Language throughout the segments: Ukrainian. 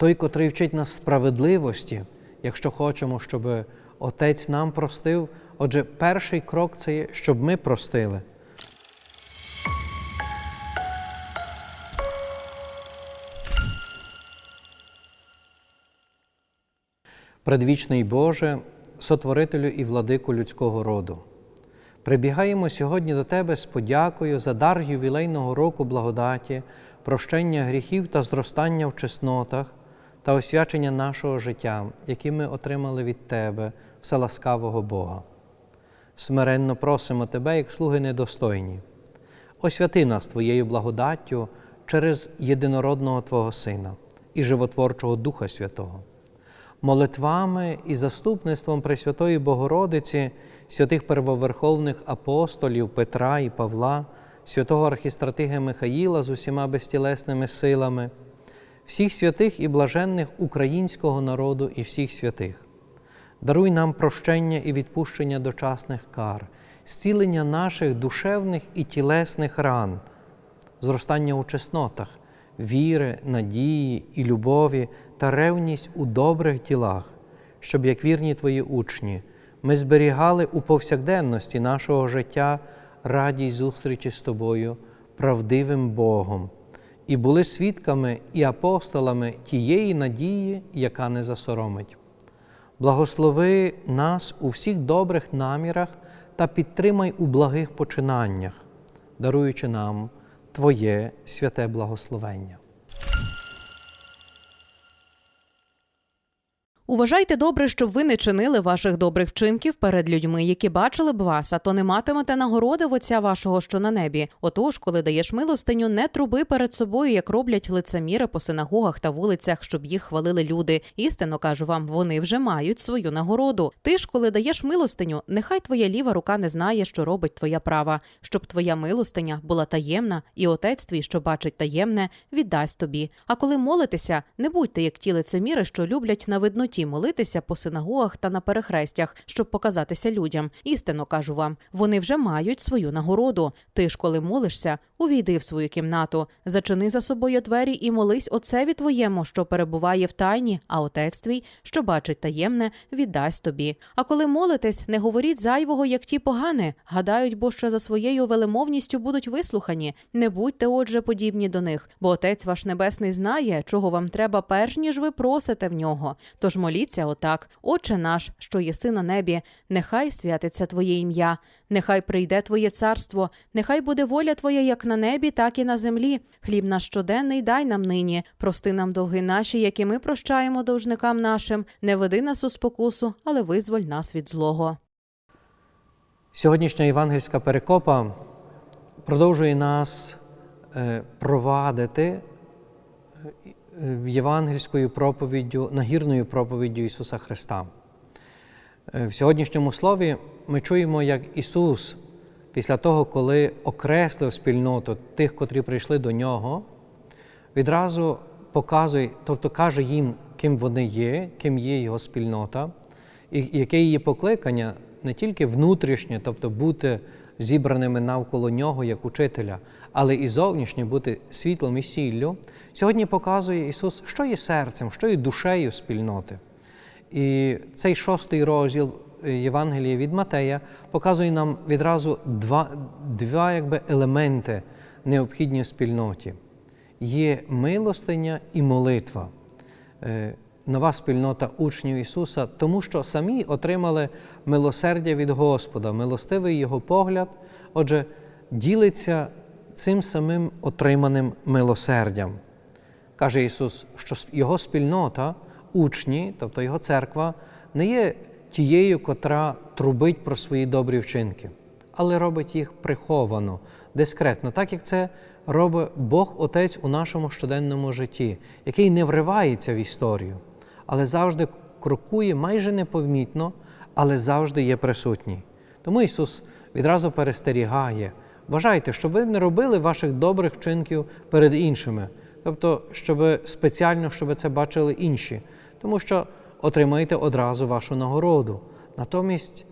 той, котрий вчить нас справедливості, якщо хочемо, щоб Отець нам простив. Отже, перший крок це є, щоб ми простили. Предвічний Боже, сотворителю і владику людського роду. Прибігаємо сьогодні до Тебе з подякою за дар ювілейного року благодаті, прощення гріхів та зростання в чеснотах та освячення нашого життя, які ми отримали від Тебе, вселаскавого Бога. Смиренно просимо Тебе, як слуги недостойні. Освяти нас Твоєю благодаттю через єдинородного Твого Сина і животворчого Духа Святого молитвами і заступництвом Пресвятої Богородиці, святих первоверховних апостолів Петра і Павла, святого архістратига Михаїла з усіма безтілесними силами, всіх святих і блаженних українського народу і всіх святих. Даруй нам прощення і відпущення дочасних кар, зцілення наших душевних і тілесних ран, зростання у чеснотах, віри, надії і любові та ревність у добрих ділах, щоб, як вірні Твої учні, ми зберігали у повсякденності нашого життя радість зустрічі з Тобою, правдивим Богом, і були свідками і апостолами тієї надії, яка не засоромить. Благослови нас у всіх добрих намірах та підтримай у благих починаннях, даруючи нам Твоє святе благословення. Уважайте добре, щоб ви не чинили ваших добрих вчинків перед людьми, які бачили б вас, а то не матимете нагороди в Отця вашого, що на небі. Отож, коли даєш милостиню, не труби перед собою, як роблять лицеміри по синагогах та вулицях, щоб їх хвалили люди. Істинно кажу вам, вони вже мають свою нагороду. Ти ж, коли даєш милостиню, нехай твоя ліва рука не знає, що робить твоя права, щоб твоя милостиня була таємна, і отець твій, що бачить таємне, віддасть тобі. А коли молитеся, не будьте як ті лицеміри, що люблять на видноті молитися по синагогах та на перехрестях, щоб показатися людям. Істинно кажу вам, вони вже мають свою нагороду. Ти ж, коли молишся, увійди в свою кімнату, зачини за собою двері і молись отцеві твоєму, що перебуває в тайні, а отець твій, що бачить таємне, віддасть тобі. А коли молитесь, не говоріть зайвого, як ті погани, гадають, бо що за своєю велемовністю будуть вислухані. Не будьте, отже, подібні до них, бо отець ваш небесний знає, чого вам треба, перш ніж ви просите в нього. Тож моліться отак: Отче наш, що єси на небі, нехай святиться Твоє ім'я, нехай прийде Твоє царство, нехай буде воля Твоя як на небі, так і на землі. Хліб наш щоденний дай нам нині. Прости нам довги наші, які ми прощаємо довжникам нашим. Не веди нас у спокусу, але визволь нас від злого. Сьогоднішня євангельська перекопа продовжує нас е, провадити євангельською проповіддю, нагірною проповіддю Ісуса Христа. Е, В сьогоднішньому слові ми чуємо, як Ісус, після того, коли окреслив спільноту тих, котрі прийшли до Нього, відразу показує, тобто каже їм, ким вони є, ким є Його спільнота, і яке її покликання не тільки внутрішнє, тобто бути зібраними навколо нього як учителя, але і зовнішнє бути світлом і сіллю. Сьогодні показує Ісус, що є серцем, що є душею спільноти. І цей шостий розділ е, Євангелія від Матея показує нам відразу два, два якби, елементи необхідні спільноті. Є милостиня і молитва. Е, Нова спільнота учнів Ісуса, тому що самі отримали милосердя від Господа, милостивий Його погляд, отже, ділиться цим самим отриманим милосердям. Каже Ісус, що Його спільнота, учні, тобто Його церква, не є тією, котра трубить про свої добрі вчинки, але робить їх приховано, дискретно, так як це робить Бог Отець у нашому щоденному житті, який не вривається в історію, але завжди крокує майже непомітно, але завжди є присутній. Тому Ісус відразу перестерігає. Вважайте, щоб ви не робили ваших добрих вчинків перед іншими, тобто, щоб спеціально, щоб це бачили інші, тому що отримаєте одразу вашу нагороду. Натомість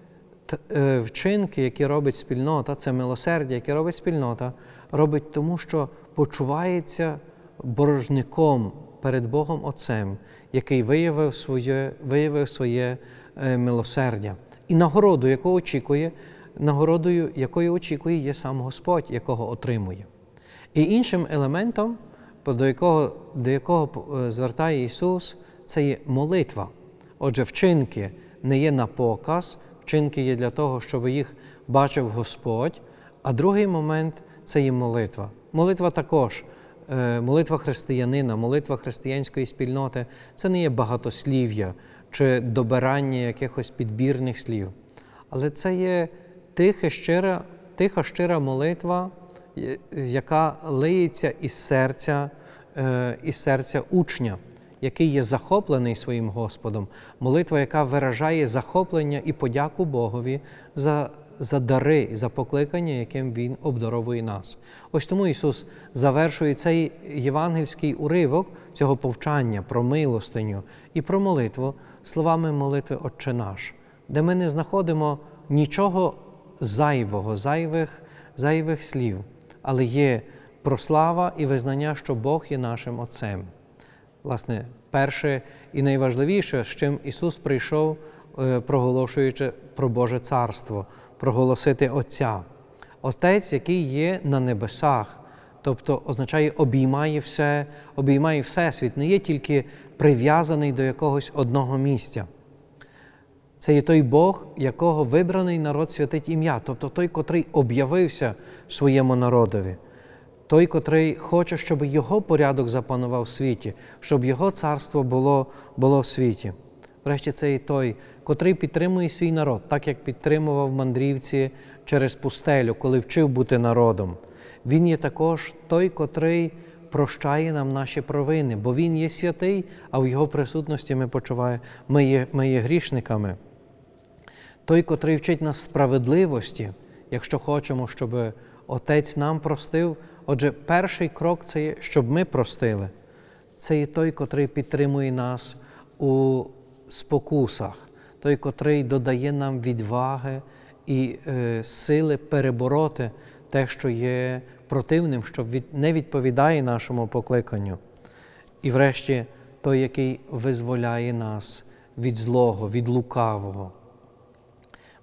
е, вчинки, які робить спільнота, це милосердя, яке робить спільнота, робить тому, що почувається борожником перед Богом Отцем, який виявив своє, виявив своє е, милосердя. І нагороду, яку очікує, нагородою, якої очікує, є сам Господь, якого отримує. І іншим елементом, до якого, до якого е, звертає Ісус, це є молитва. Отже, вчинки не є на показ, вчинки є для того, щоб їх бачив Господь. А другий момент це є молитва. Молитва також, е, молитва християнина, молитва християнської спільноти це не є багатослів'я чи добирання якихось підбірних слів. Але це є тиха, щира, тиха, щира молитва, е, яка лиється із серця, е, із серця учня, який є захоплений своїм Господом. Молитва, яка виражає захоплення і подяку Богові за, за дари, за покликання, яким Він обдаровує нас. Ось тому Ісус завершує цей євангельський уривок цього повчання про милостиню і про молитву словами молитви Отче наш, де ми не знаходимо нічого зайвого, зайвих, зайвих слів, але є прослава і визнання, що Бог є нашим Отцем. Власне, перше і найважливіше, з чим Ісус прийшов, е, проголошуючи про Боже Царство, проголосити Отця. Отець, який є на небесах, тобто означає обіймає все, обіймає всесвіт, не є тільки прив'язаний до якогось одного місця. Це є той Бог, якого вибраний народ святить ім'я, тобто той, котрий об'явився своєму народові, той, котрий хоче, щоб його порядок запанував в світі, щоб його царство було, було в світі. Врешті, це і той, котрий підтримує свій народ, так як підтримував мандрівці через пустелю, коли вчив бути народом. Він є також той, котрий прощає нам наші провини, бо Він є святий, а в Його присутності ми почуваємо, ми є, ми є грішниками. Той, котрий вчить нас справедливості, якщо хочемо, щоб Отець нам простив. Отже, перший крок це є, щоб ми простили. Це є той, котрий підтримує нас у спокусах, той, котрий додає нам відваги і е, сили перебороти те, що є противним, що від, не відповідає нашому покликанню. І врешті той, який визволяє нас від злого, від лукавого.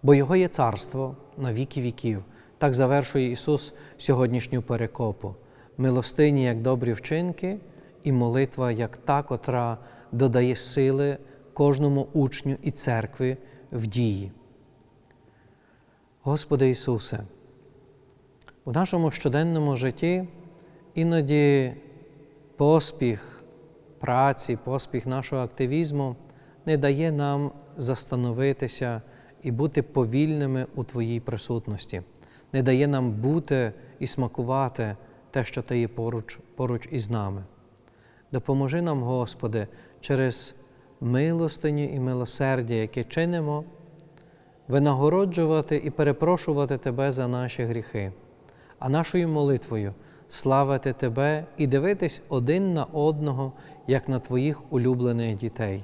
Бо Його є царство на віки віків. Так завершує Ісус сьогоднішню перекопу. Милостині як добрі вчинки, і молитва як та, котра додає сили кожному учню і церкві в дії. Господи Ісусе, у нашому щоденному житті іноді поспіх праці, поспіх нашого активізму не дає нам застановитися і бути повільними у Твоїй присутності, не дає нам бути і смакувати те, що Ти є поруч, поруч із нами. Допоможи нам, Господи, через милостиню і милосердя, яке чинимо, винагороджувати і перепрошувати Тебе за наші гріхи, а нашою молитвою славити Тебе і дивитись один на одного, як на Твоїх улюблених дітей.